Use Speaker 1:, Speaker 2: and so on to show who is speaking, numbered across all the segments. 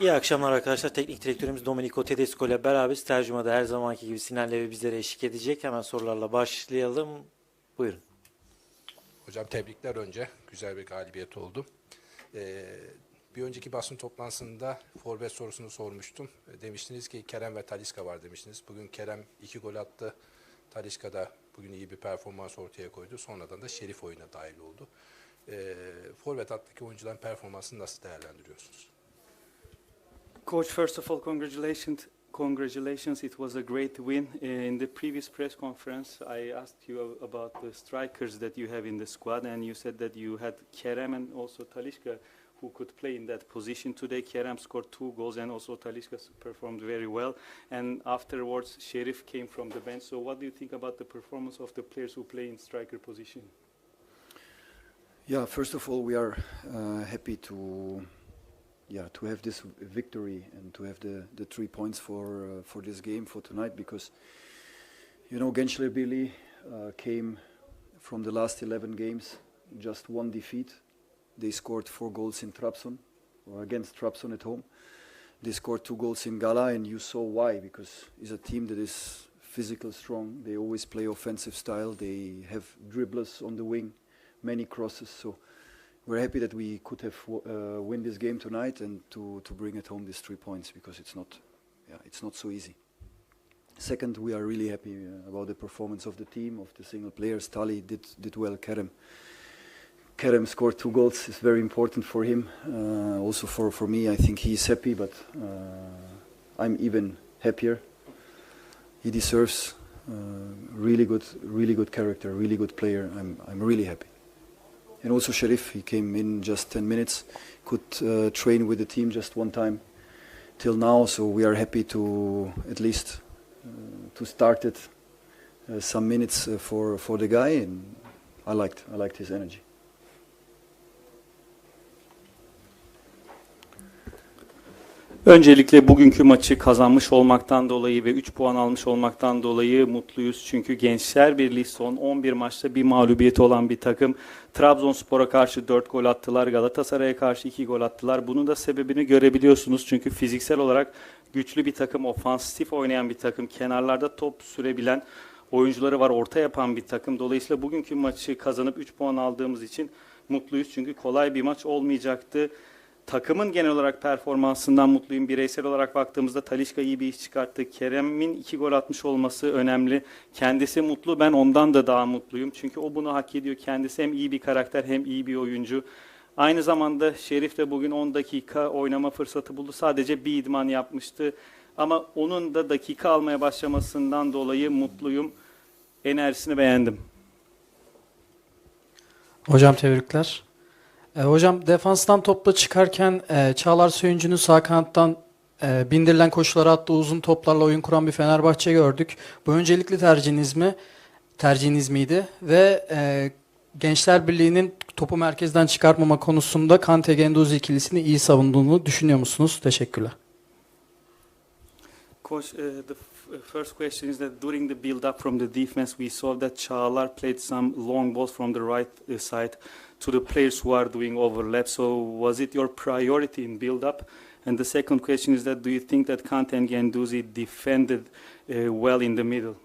Speaker 1: İyi akşamlar arkadaşlar. Teknik direktörümüz Domenico Tedesco ile beraberiz. Tercümada her zamanki gibi Sinan Levi bizlere eşlik edecek. Hemen sorularla başlayalım. Buyurun.
Speaker 2: Hocam tebrikler önce. Güzel bir galibiyet oldu. Ee, bir önceki basın toplantısında forvet sorusunu sormuştum. E, Demiştiniz ki Kerem ve Taliska var demiştiniz. Bugün Kerem iki gol attı. Taliska da bugün iyi bir performans ortaya koydu. Sonradan da Şerif oyuna dahil oldu. Ee, forvet hattaki oyuncuların performansını nasıl değerlendiriyorsunuz?
Speaker 3: Coach, first of all, congratulations. Congratulations, it was a great win. Uh, In the previous press conference, I asked you about the strikers that you have in the squad, and you said that you had Kerem and also Talishka who could play in that position. Today, Kerem scored two goals, and also Talishka performed very well. And afterwards, Sheriff came from the bench. So, what do you think about the performance of the players who play in striker position?
Speaker 4: Yeah, first of all, we are uh, happy to yeah to have this victory and to have the, the three points for uh, for this game for tonight because you know Birliği uh, came from the last 11 games just one defeat. They scored four goals in Trabzon or against Trabzon at home. They scored two goals in Gala and you saw why because it's a team that is physical strong. They always play offensive style. They have dribblers on the wing many crosses. So we're happy that we could have uh, win this game tonight and to, to bring it home these three points because it's not, yeah, it's not so easy. Second, we are really happy uh, about the performance of the team, of the single players. Tali did did well. Kerem, Kerem scored two goals. It's very important for him. Uh, also for, for me, I think he's happy, but uh, I'm even happier. He deserves uh, really good, really good character, really good player. I'm I'm really happy. And also Sharif, he came in just 10 minutes, could uh, train with the team just one time till now. So we are happy to at least uh, to start it uh, some minutes for for the guy, and I liked I liked his energy.
Speaker 3: Öncelikle bugünkü maçı kazanmış olmaktan dolayı ve 3 puan almış olmaktan dolayı mutluyuz. Çünkü Gençler Birliği son 11 maçta bir mağlubiyeti olan bir takım. Trabzonspor'a karşı 4 gol attılar, Galatasaray'a karşı 2 gol attılar. Bunun da sebebini görebiliyorsunuz. Çünkü fiziksel olarak güçlü bir takım, ofansif oynayan bir takım, kenarlarda top sürebilen oyuncuları var, orta yapan bir takım. Dolayısıyla bugünkü maçı kazanıp 3 puan aldığımız için mutluyuz. Çünkü kolay bir maç olmayacaktı. Takımın genel olarak performansından mutluyum. Bireysel olarak baktığımızda Talişka iyi bir iş çıkarttı. Kerem'in iki gol atmış olması önemli. Kendisi mutlu. Ben ondan da daha mutluyum. Çünkü o bunu hak ediyor. Kendisi hem iyi bir karakter hem iyi bir oyuncu. Aynı zamanda Şerif de bugün 10 dakika oynama fırsatı buldu. Sadece bir idman yapmıştı. Ama onun da dakika almaya başlamasından dolayı mutluyum. Enerjisini beğendim.
Speaker 5: Hocam tebrikler. E, hocam defanstan topla çıkarken e, Çağlar Söyüncü'nün sağ kanattan e, bindirilen koşulara attığı uzun toplarla oyun kuran bir Fenerbahçe gördük. Bu öncelikli tercihiniz mi? Tercihiniz miydi? Ve e, Gençler Birliği'nin topu merkezden çıkartmama konusunda Kante Genduzi ikilisini iyi savunduğunu düşünüyor musunuz? Teşekkürler.
Speaker 3: Coach, uh, the uh, first question is that during the build-up from the defense, we saw that Çağlar played some long balls from the right uh, side to the players who are doing overlap. So was it your priority in build-up? And the second question is that do you think that Kante and Genduzi defended uh, well in the middle?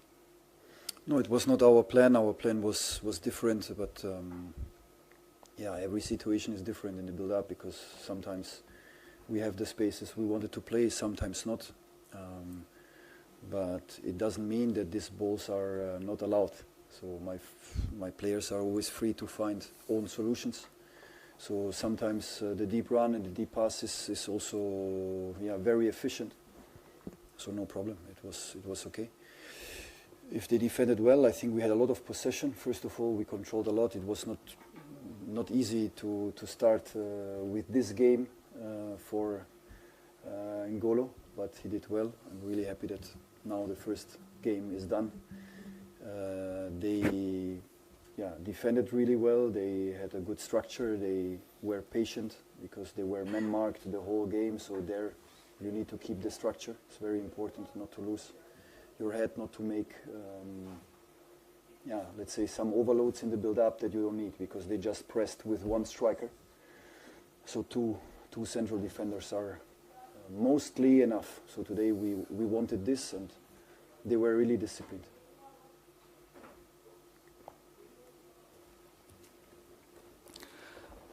Speaker 4: No, it was not our plan. Our plan was was different, but um, yeah, every situation is different in the build-up because sometimes we have the spaces we wanted to play, sometimes not. Um, but it doesn't mean that these balls are uh, not allowed. So my my players are always free to find own solutions. So sometimes uh, the deep run and the deep pass is, is also yeah very efficient. So no problem. It was it was okay if they defended well, I think we had a lot of possession. First of all, we controlled a lot. It was not not easy to to start uh, with this game uh, for uh, Ngolo, but he did well. I'm really happy that now the first game is done. Uh, they yeah defended really well. They had a good structure. They were patient because they were man marked the whole game. So there, you need to keep the structure. It's very important not to lose your head not to make um, yeah let's say some overloads in the build up that you don't need because they just pressed with one striker so two two central defenders are mostly enough. So today we, we wanted this and they were really disciplined.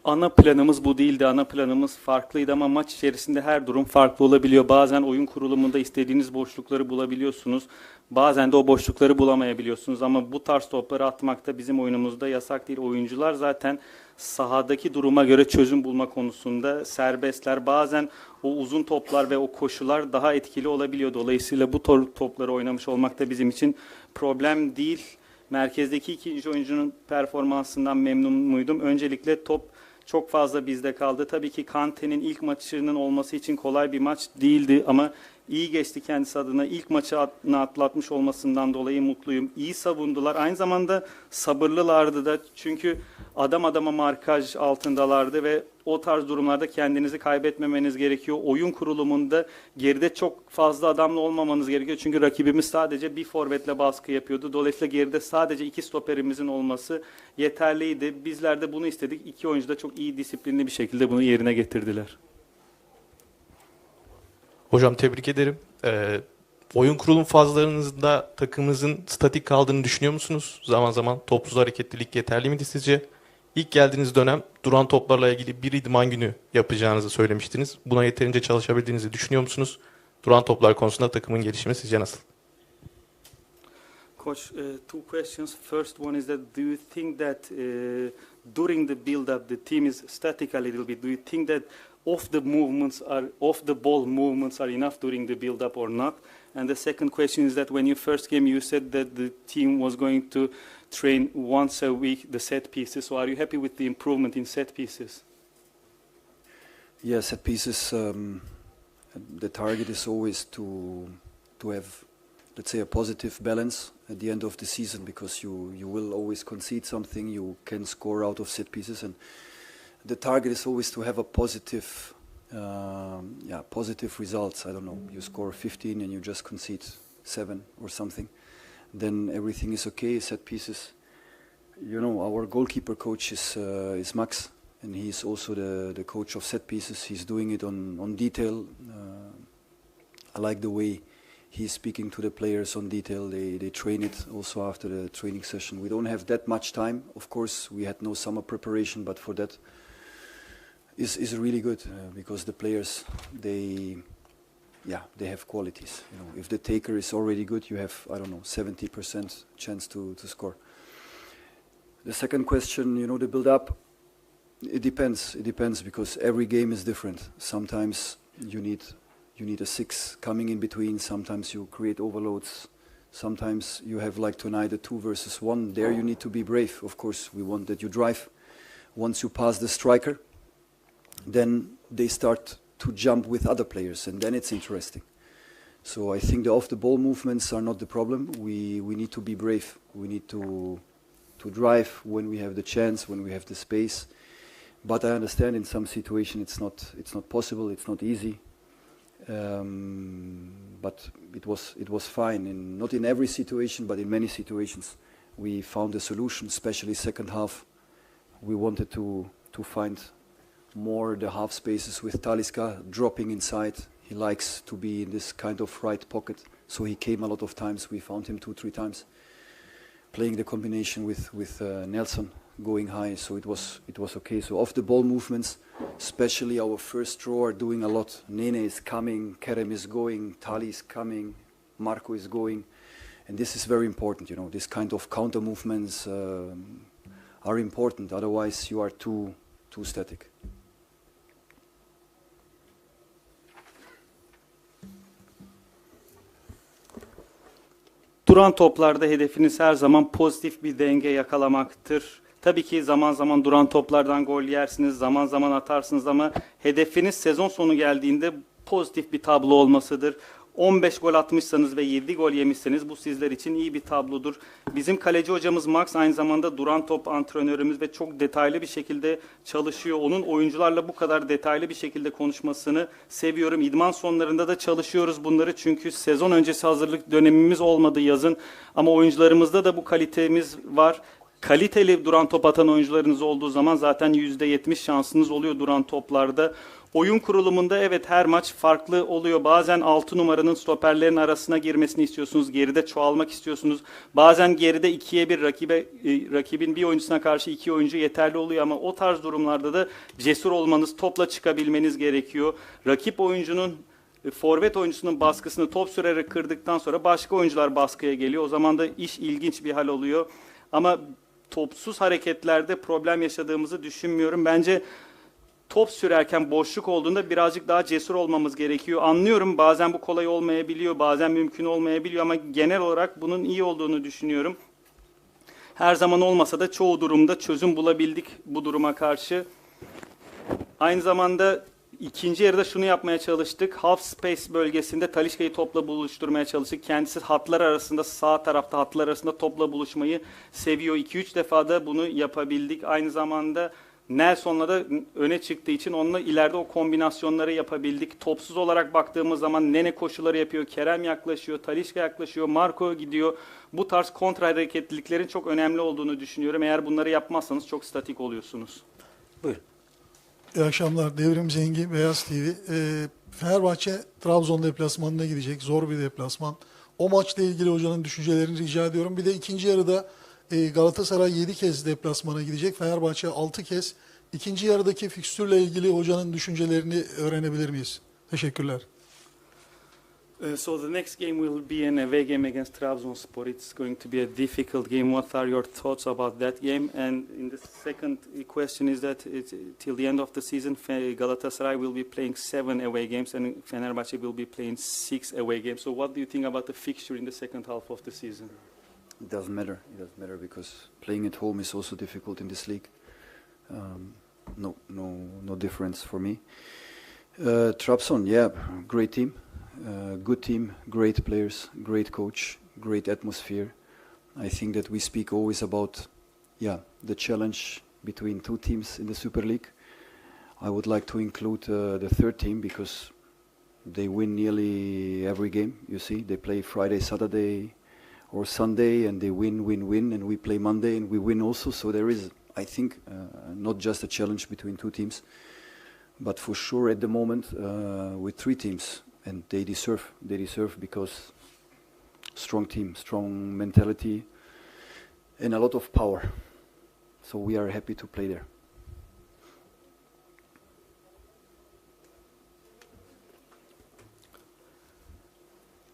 Speaker 3: Ana planımız bu değildi. Ana planımız farklıydı ama maç içerisinde her durum farklı olabiliyor. Bazen oyun kurulumunda istediğiniz boşlukları bulabiliyorsunuz. Bazen de o boşlukları bulamayabiliyorsunuz ama bu tarz topları atmak da bizim oyunumuzda yasak değil. Oyuncular zaten sahadaki duruma göre çözüm bulma konusunda serbestler. Bazen o uzun toplar ve o koşular daha etkili olabiliyor. Dolayısıyla bu topları oynamış olmak da bizim için problem değil. Merkezdeki ikinci oyuncunun performansından memnun muydum? Öncelikle top çok fazla bizde kaldı. Tabii ki Kante'nin ilk maçının olması için kolay bir maç değildi ama iyi geçti kendisi adına. İlk maçını atlatmış olmasından dolayı mutluyum. İyi savundular. Aynı zamanda sabırlılardı da çünkü adam adama markaj altındalardı ve o tarz durumlarda kendinizi kaybetmemeniz gerekiyor. Oyun kurulumunda geride çok fazla adamla olmamanız gerekiyor. Çünkü rakibimiz sadece bir forvetle baskı yapıyordu. Dolayısıyla geride sadece iki stoperimizin olması yeterliydi. Bizler de bunu istedik. İki oyuncu da çok iyi disiplinli bir şekilde bunu yerine getirdiler.
Speaker 6: Hocam tebrik ederim. Ee, oyun kurulum fazlarınızda takımınızın statik kaldığını düşünüyor musunuz? Zaman zaman topsuz hareketlilik yeterli miydi sizce? İlk geldiğiniz dönem duran toplarla ilgili bir idman günü yapacağınızı söylemiştiniz. Buna yeterince çalışabildiğinizi düşünüyor musunuz? Duran toplar konusunda takımın gelişimi sizce nasıl?
Speaker 3: Coach, uh, two questions. First one is that do you think that uh, during the build-up the team is static a little bit? Do you think that off the movements are off the ball movements are enough during the build-up or not? And the second question is that when you first came, you said that the team was going to train once a week the set pieces. So are you happy with the improvement in set pieces?
Speaker 4: Yeah, set pieces. Um, the target is always to to have, let's say, a positive balance at the end of the season because you you will always concede something. You can score out of set pieces, and the target is always to have a positive, um, yeah, positive results. I don't know. You score 15 and you just concede seven or something, then everything is okay. Set pieces. You know, our goalkeeper coach is uh, is Max, and he's also the, the coach of set pieces. He's doing it on, on detail. Uh, I like the way he's speaking to the players on detail. They, they train it also after the training session. We don't have that much time. Of course, we had no summer preparation, but for that is is really good uh, because the players they yeah they have qualities. You know, if the taker is already good, you have I don't know 70% chance to, to score. The second question, you know, the build up. It depends. It depends because every game is different. Sometimes you need you need a six coming in between. Sometimes you create overloads. Sometimes you have like tonight a two versus one. There you need to be brave. Of course, we want that you drive. Once you pass the striker, then they start to jump with other players, and then it's interesting. So I think the off-the-ball movements are not the problem. We we need to be brave. We need to to drive when we have the chance, when we have the space. But I understand in some situation it's not it's not possible. It's not easy. Um, but it was it was fine. In not in every situation, but in many situations, we found a solution. Especially second half, we wanted to to find more the half spaces with Taliska dropping inside. He likes to be in this kind of right pocket, so he came a lot of times. We found him two three times playing the combination with with uh, Nelson going high, so it was it was okay. So off the ball movements, especially our first row are doing a lot. Nene is coming, Kerem is going, Tali is coming, Marco is going, and this is very important. You know, this kind of counter movements um, are important. Otherwise, you are too too static.
Speaker 3: Duran toplarda hedefiniz her zaman pozitif bir denge yakalamaktır. Tabii ki zaman zaman duran toplardan gol yersiniz, zaman zaman atarsınız ama hedefiniz sezon sonu geldiğinde pozitif bir tablo olmasıdır. 15 gol atmışsanız ve 7 gol yemişseniz bu sizler için iyi bir tablodur. Bizim kaleci hocamız Max aynı zamanda duran top antrenörümüz ve çok detaylı bir şekilde çalışıyor. Onun oyuncularla bu kadar detaylı bir şekilde konuşmasını seviyorum. İdman sonlarında da çalışıyoruz bunları çünkü sezon öncesi hazırlık dönemimiz olmadı yazın ama oyuncularımızda da bu kalitemiz var. Kaliteli duran top atan oyuncularınız olduğu zaman zaten %70 şansınız oluyor duran toplarda. Oyun kurulumunda evet her maç farklı oluyor. Bazen 6 numaranın stoperlerin arasına girmesini istiyorsunuz. Geride çoğalmak istiyorsunuz. Bazen geride 2'ye 1 rakibe, e, rakibin bir oyuncusuna karşı iki oyuncu yeterli oluyor ama o tarz durumlarda da cesur olmanız, topla çıkabilmeniz gerekiyor. Rakip oyuncunun e, forvet oyuncusunun baskısını top sürerek kırdıktan sonra başka oyuncular baskıya geliyor. O zaman da iş ilginç bir hal oluyor. Ama topsuz hareketlerde problem yaşadığımızı düşünmüyorum. Bence top sürerken boşluk olduğunda birazcık daha cesur olmamız gerekiyor. Anlıyorum bazen bu kolay olmayabiliyor, bazen mümkün olmayabiliyor ama genel olarak bunun iyi olduğunu düşünüyorum. Her zaman olmasa da çoğu durumda çözüm bulabildik bu duruma karşı. Aynı zamanda ikinci yarıda şunu yapmaya çalıştık. Half space bölgesinde Talişka'yı topla buluşturmaya çalıştık. Kendisi hatlar arasında sağ tarafta hatlar arasında topla buluşmayı seviyor. 2-3 defa da bunu yapabildik. Aynı zamanda Nelson'la da öne çıktığı için onunla ileride o kombinasyonları yapabildik. Topsuz olarak baktığımız zaman Nene koşuları yapıyor, Kerem yaklaşıyor, Talişka yaklaşıyor, Marco gidiyor. Bu tarz kontra hareketliliklerin çok önemli olduğunu düşünüyorum. Eğer bunları yapmazsanız çok statik oluyorsunuz.
Speaker 1: Buyurun.
Speaker 7: İyi akşamlar. Devrim Zengi, Beyaz TV. Ee, Fenerbahçe Trabzon deplasmanına gidecek. Zor bir deplasman. O maçla ilgili hocanın düşüncelerini rica ediyorum. Bir de ikinci yarıda e, Galatasaray 7 kez deplasmana gidecek. Fenerbahçe 6 kez. İkinci yarıdaki fikstürle ilgili hocanın düşüncelerini öğrenebilir miyiz? Teşekkürler.
Speaker 3: Uh, so the next game will be an away game against Trabzonspor. It's going to be a difficult game. What are your thoughts about that game? And in the second question is that till the end of the season, Galatasaray will be playing seven away games and Fenerbahce will be playing six away games. So what do you think about the fixture in the second half of the season?
Speaker 4: It doesn't matter. It doesn't matter because playing at home is also difficult in this league. Um, no, no, no difference for me. Uh, Trabzon, yeah, great team, uh, good team, great players, great coach, great atmosphere. I think that we speak always about, yeah, the challenge between two teams in the Super League. I would like to include uh, the third team because they win nearly every game. You see, they play Friday, Saturday, or Sunday and they win, win, win, and we play Monday and we win also. So there is, I think, uh, not just a challenge between two teams, but for sure at the moment uh, with three teams, and they deserve, they deserve because strong team, strong mentality, and a lot of power. So we are happy to play there.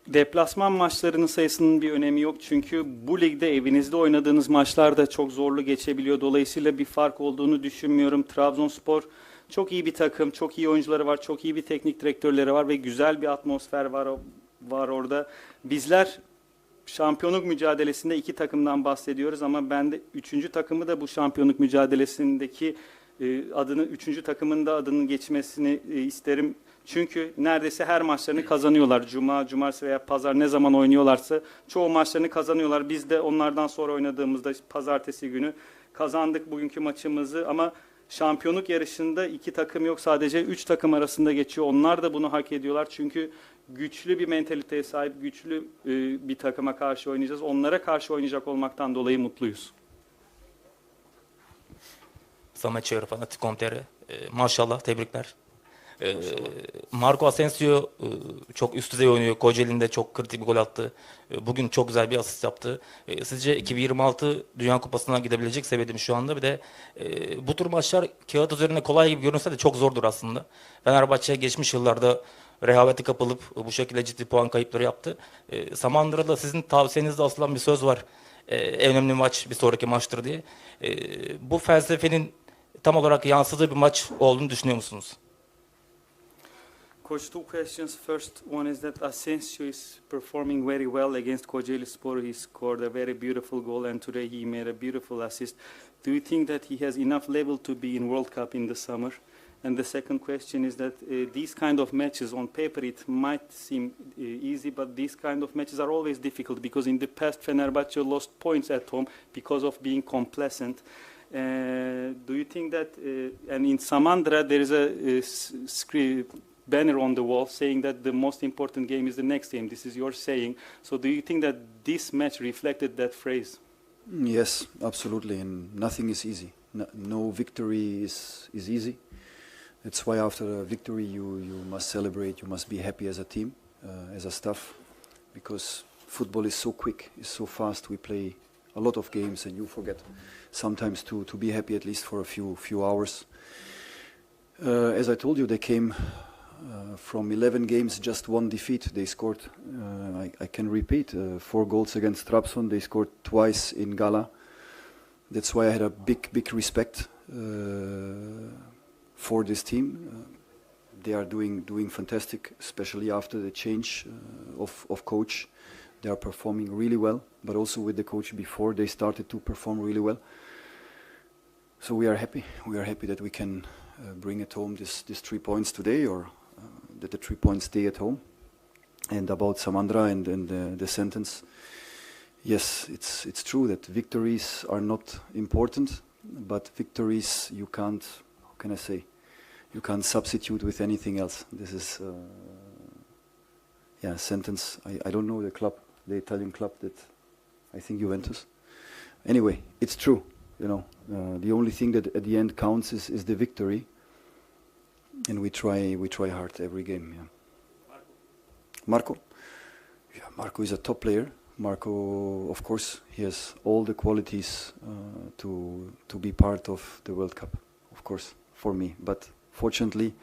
Speaker 3: Deplasman maçlarının sayısının bir önemi yok çünkü bu ligde evinizde oynadığınız maçlar da çok zorlu geçebiliyor. Dolayısıyla bir fark olduğunu düşünmüyorum. Trabzonspor çok iyi bir takım, çok iyi oyuncuları var, çok iyi bir teknik direktörleri var ve güzel bir atmosfer var var orada. Bizler şampiyonluk mücadelesinde iki takımdan bahsediyoruz ama ben de üçüncü takımı da bu şampiyonluk mücadelesindeki e, adını üçüncü takımın da adının geçmesini e, isterim. Çünkü neredeyse her maçlarını kazanıyorlar. Cuma, cumartesi veya pazar ne zaman oynuyorlarsa çoğu maçlarını kazanıyorlar. Biz de onlardan sonra oynadığımızda pazartesi günü kazandık bugünkü maçımızı ama şampiyonluk yarışında iki takım yok sadece üç takım arasında geçiyor. Onlar da bunu hak ediyorlar çünkü güçlü bir mentaliteye sahip güçlü e, bir takıma karşı oynayacağız. Onlara karşı oynayacak olmaktan dolayı mutluyuz.
Speaker 8: Samet Çağrı Fanatik.com.tr e, maşallah tebrikler. E, Marco Asensio e, çok üst düzey oynuyor. Kocaeli'nde çok kritik bir gol attı. E, bugün çok güzel bir asist yaptı. E, sizce 2026 Dünya Kupası'na gidebilecek seviyede mi şu anda? Bir de e, bu tür maçlar kağıt üzerinde kolay gibi görünse de çok zordur aslında. Fenerbahçe geçmiş yıllarda rehavete kapılıp bu şekilde ciddi puan kayıpları yaptı. E, Samandıra'da sizin tavsiyenizde asılan bir söz var. E, en önemli maç bir sonraki maçtır diye. E, bu felsefenin tam olarak yansıdığı bir maç olduğunu düşünüyor musunuz?
Speaker 3: Coach, two questions. First one is that Asensio is performing very well against Kocaeli Spor. He scored a very beautiful goal and today he made a beautiful assist. Do you think that he has enough level to be in World Cup in the summer? And the second question is that uh, these kind of matches on paper it might seem uh, easy, but these kind of matches are always difficult because in the past Fenerbahce lost points at home because of being complacent. Uh, do you think that, uh, and in Samandra there is a, screen, banner on the wall saying that the most important game is the next game. This is your saying. So do you think that this match reflected that phrase?
Speaker 4: Yes, absolutely, and nothing is easy. No, no victory is, is easy. That's why after a victory you, you must celebrate, you must be happy as a team, uh, as a staff, because football is so quick, it's so fast. We play a lot of games, and you forget sometimes to, to be happy at least for a few few hours. Uh, as I told you, they came from 11 games, just one defeat. They scored, uh, I, I can repeat, uh, four goals against Trabzon. They scored twice in Gala. That's why I had a big, big respect uh, for this team. Uh, they are doing doing fantastic, especially after the change uh, of of coach. They are performing really well, but also with the coach before they started to perform really well. So we are happy. We are happy that we can uh, bring at home this this three points today, or uh, that the three points stay at home. And about Samandra and, and the, the sentence, yes, it's it's true that victories are not important, but victories you can't. How can I say? You can't substitute with anything else. This is, uh, yeah, sentence. I, I don't know the club, the Italian club that I think Juventus. Anyway, it's true. You know, uh, the only thing that at the end counts is, is the victory, and we try we try hard every game. Yeah. Marco, yeah, Marco is a top player. Marco, of course, he has all the qualities uh, to to be part of the World Cup. Of course, for me, but fortunately,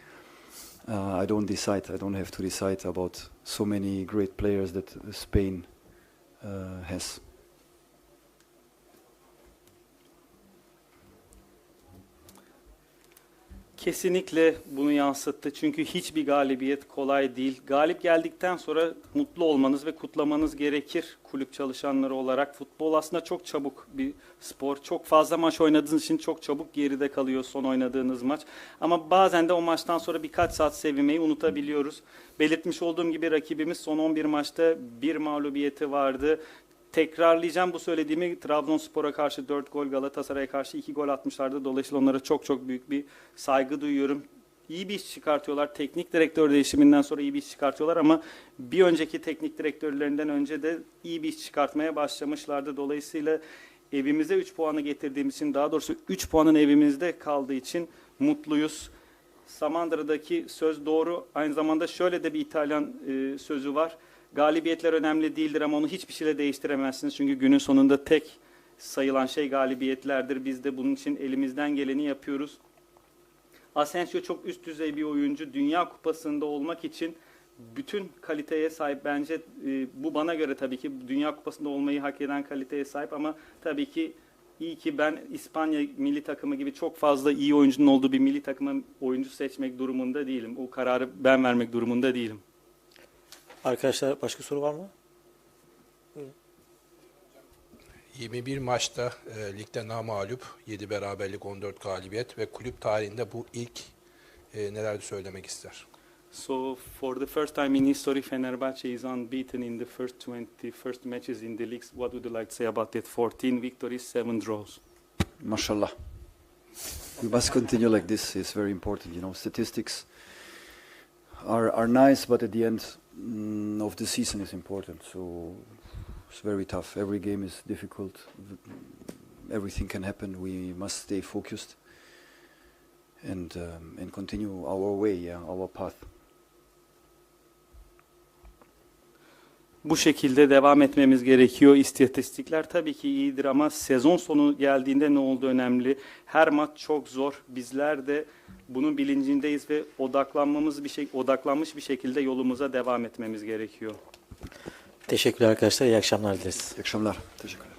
Speaker 4: uh, I don't decide. I don't have to decide about so many great players that Spain uh, has.
Speaker 3: Kesinlikle bunu yansıttı. Çünkü hiçbir galibiyet kolay değil. Galip geldikten sonra mutlu olmanız ve kutlamanız gerekir kulüp çalışanları olarak. Futbol aslında çok çabuk bir spor. Çok fazla maç oynadığınız için çok çabuk geride kalıyor son oynadığınız maç. Ama bazen de o maçtan sonra birkaç saat sevinmeyi unutabiliyoruz. Belirtmiş olduğum gibi rakibimiz son 11 maçta bir mağlubiyeti vardı. Tekrarlayacağım bu söylediğimi Trabzonspor'a karşı 4 gol, Galatasaray'a karşı 2 gol atmışlardı. Dolayısıyla onlara çok çok büyük bir saygı duyuyorum. İyi bir iş çıkartıyorlar. Teknik direktör değişiminden sonra iyi bir iş çıkartıyorlar ama bir önceki teknik direktörlerinden önce de iyi bir iş çıkartmaya başlamışlardı. Dolayısıyla evimize 3 puanı getirdiğimiz için daha doğrusu 3 puanın evimizde kaldığı için mutluyuz. Samandıra'daki söz doğru. Aynı zamanda şöyle de bir İtalyan e, sözü var. Galibiyetler önemli değildir ama onu hiçbir şeyle değiştiremezsiniz. Çünkü günün sonunda tek sayılan şey galibiyetlerdir. Biz de bunun için elimizden geleni yapıyoruz. Asensio çok üst düzey bir oyuncu. Dünya Kupası'nda olmak için bütün kaliteye sahip bence e, bu bana göre tabii ki Dünya Kupası'nda olmayı hak eden kaliteye sahip ama tabii ki iyi ki ben İspanya milli takımı gibi çok fazla iyi oyuncunun olduğu bir milli takıma oyuncu seçmek durumunda değilim. O kararı ben vermek durumunda değilim.
Speaker 1: Arkadaşlar başka soru var mı?
Speaker 2: 21 maçta e, ligde namağlup, 7 beraberlik, 14 galibiyet ve kulüp tarihinde bu ilk e, neler söylemek ister?
Speaker 3: So for the first time in history, Fenerbahce is unbeaten in the first 20 first matches in the leagues. What would you like to say about that? 14 victories, 7 draws.
Speaker 4: Mashallah. We must continue like this. It's very important. You know, statistics are are nice, but at the end mm, of the season is important. So it's very tough. Every game is difficult. Everything can happen. We must stay focused and um, and continue our way, yeah, our path.
Speaker 3: Bu şekilde devam etmemiz gerekiyor. İstatistikler tabii ki iyidir ama sezon sonu geldiğinde ne oldu önemli. Her maç çok zor. Bizler de bunun bilincindeyiz ve odaklanmamız bir şey odaklanmış bir şekilde yolumuza devam etmemiz gerekiyor.
Speaker 1: Teşekkürler arkadaşlar. İyi akşamlar dileriz.
Speaker 4: İyi akşamlar. Teşekkürler.